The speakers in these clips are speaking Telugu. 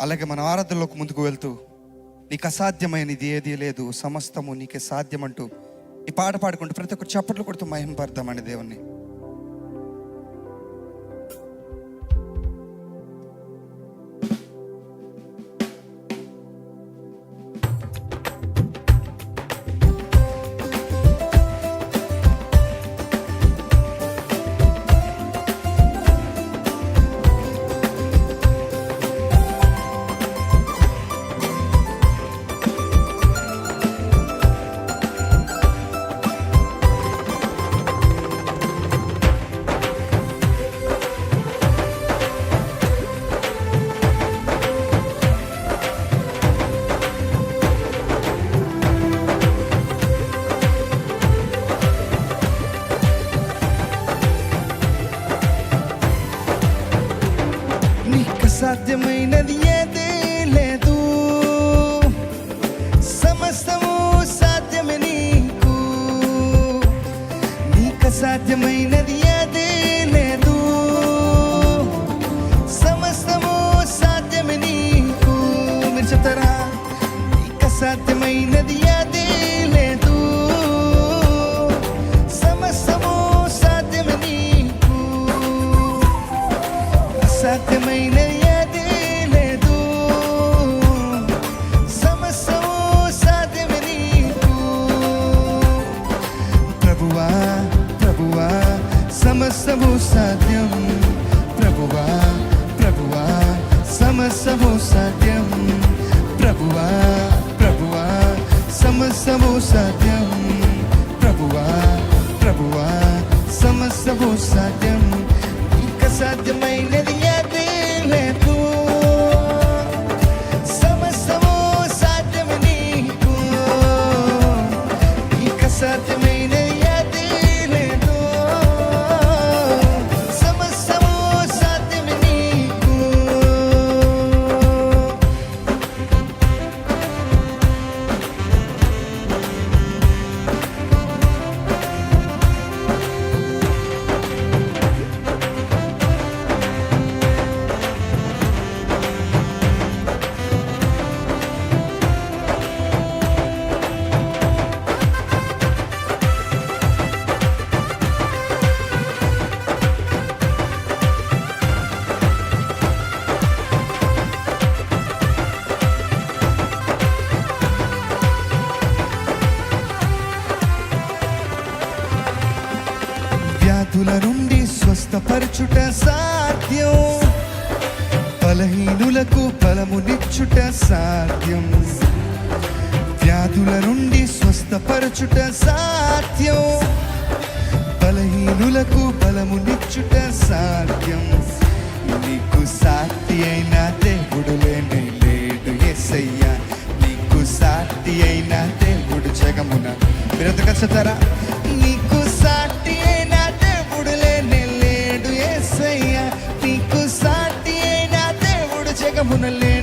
అలాగే మన ఆరాధనలోకి ముందుకు వెళ్తూ నీకు అసాధ్యమైనది ఏదీ లేదు సమస్తము నీకే సాధ్యమంటూ ఈ పాట పాడుకుంటూ ప్రతి ఒక్కరు చప్పట్లు కొడుతూ మహిమ దేవుణ్ణి. సమస్తము సాధ్యం. ప్రభువా ప్రభువా సమస్తము సాధ్యం. ప్రభువా ప్రభువా సమస్తము సాధ్యం. ప్రభువా ప్రభువా సమస్తము సాధ్యం. ఇక సాధ్యమైనది స్వస్థపరచుట సాధ్యం. బలహీనులకు బలమునిచ్చుట సాధ్యం. వ్యాధుల నుండి స్వస్థపరచుట సాధ్యం. బలహీనులకు బలమునిచ్చుట సాధ్యం. నీకు సాటి అయిన దేవుడు లేనే లేడు ఎస్సయ్యా నీకు సాటి అయిన దేవుడు జగమున. మీరు ఎంత కష్టతారా నీకు సాటి దేవుడు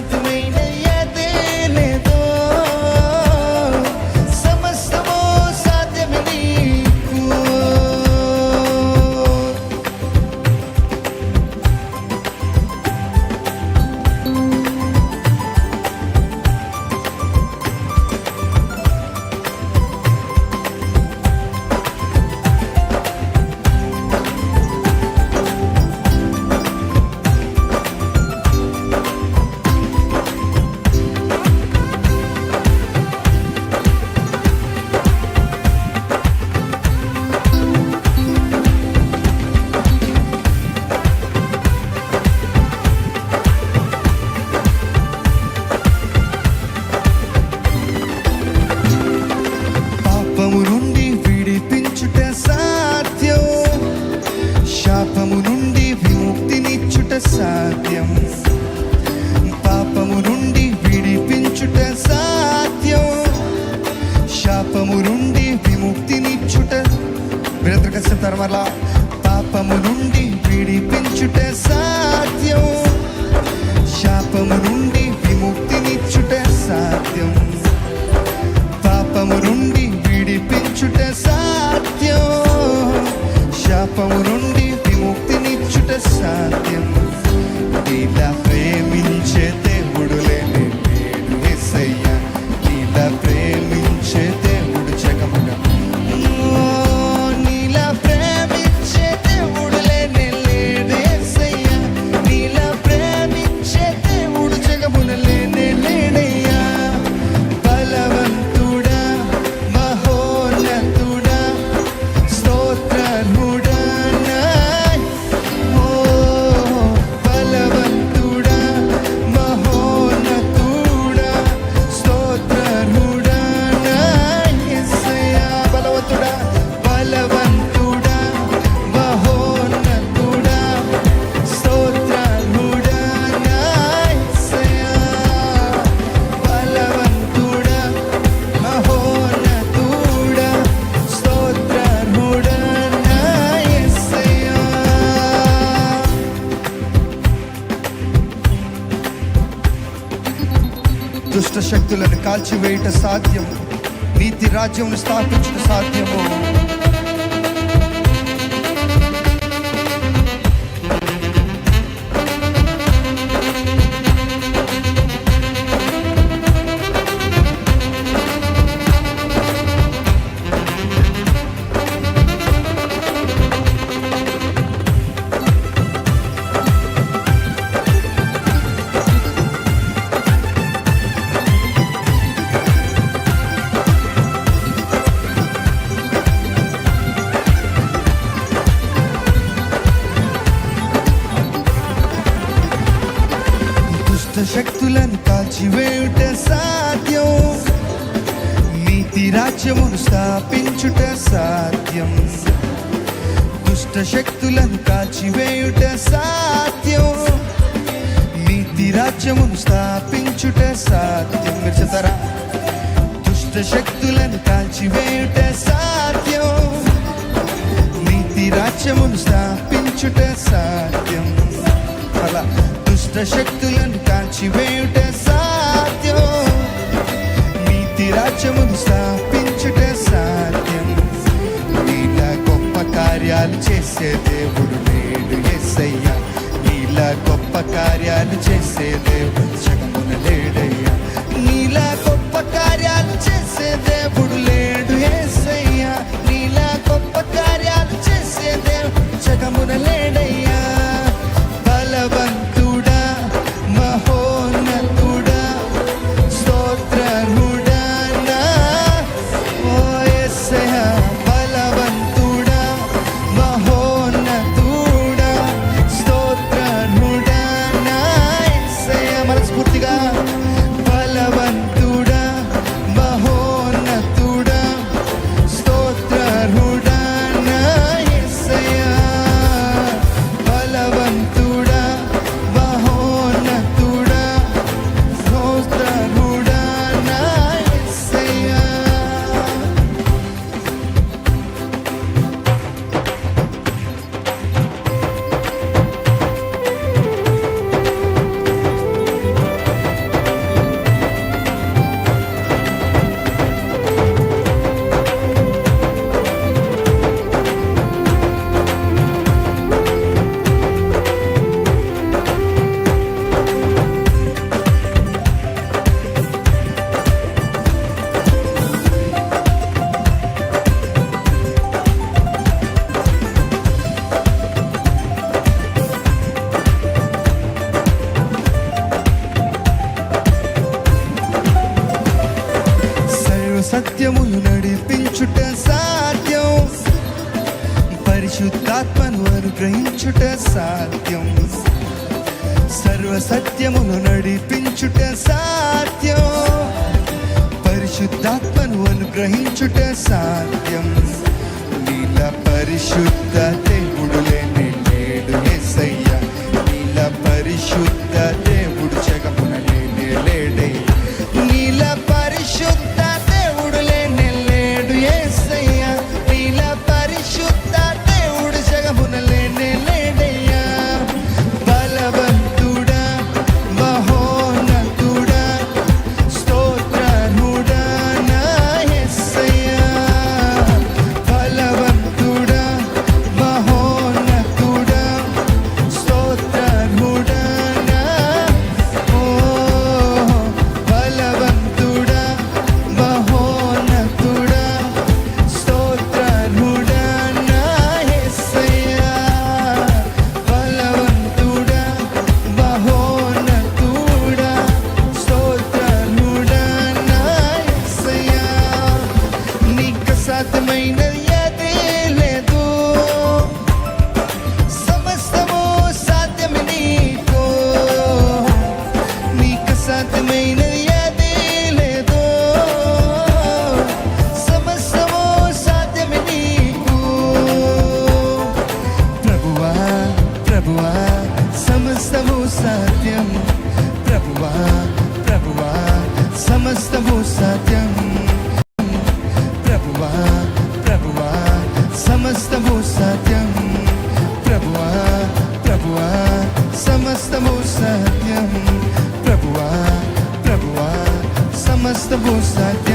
that made a దుష్ట శక్తులను కాల్చివేయట సాధ్యము. నీతి రాజ్యమును స్థాపించుట సాధ్యము. శక్తులను కాల్చివేయుట సాధ్యం. నీతి రాజ్యమును స్థాపించుట సాధ్యం. దుష్ట శక్తులను కాల్చివేయుట సాధ్యం. నీతి రాజ్యమును స్థాపించుట సాధ్యం. మీరు చెప్తారా దుష్ట శక్తులను కాల్చివేయుట సాధ్యం. నీతి రాజ్యమును స్థాపించుట సాధ్యం. అలా. దుష్ట శక్తులను కాల్చివేయుట సాధ్యం. నీతి రాజ్యమును స్థాపించుట సాధ్యం. నీలా గొప్ప కార్యాలు చేసే దేవుడు లేడు ఎస్సయ్యా నీలా గొప్ప కార్యాలు చేసే దేవుడు జగమున లేడయ్యా. నీలా గొప్ప కార్యాలు చేసే దేవుడు లేడు ఎస్సయ్యా నీలా గొప్ప కార్యాలు చేసే దేవుడు జగమున లేడు సర్వ నడిపించుట సాధ్యం. పరిశుద్ధాత్మను అనుగ్రహించుట సాధ్యం. సర్వ సత్యమును నడిపించుట సాధ్యం. పరిశుద్ధాత్మను అనుగ్రహించుట సాధ్యం. నీల పరిశుద్ధ దేవుడు లేని Nós estamos aqui.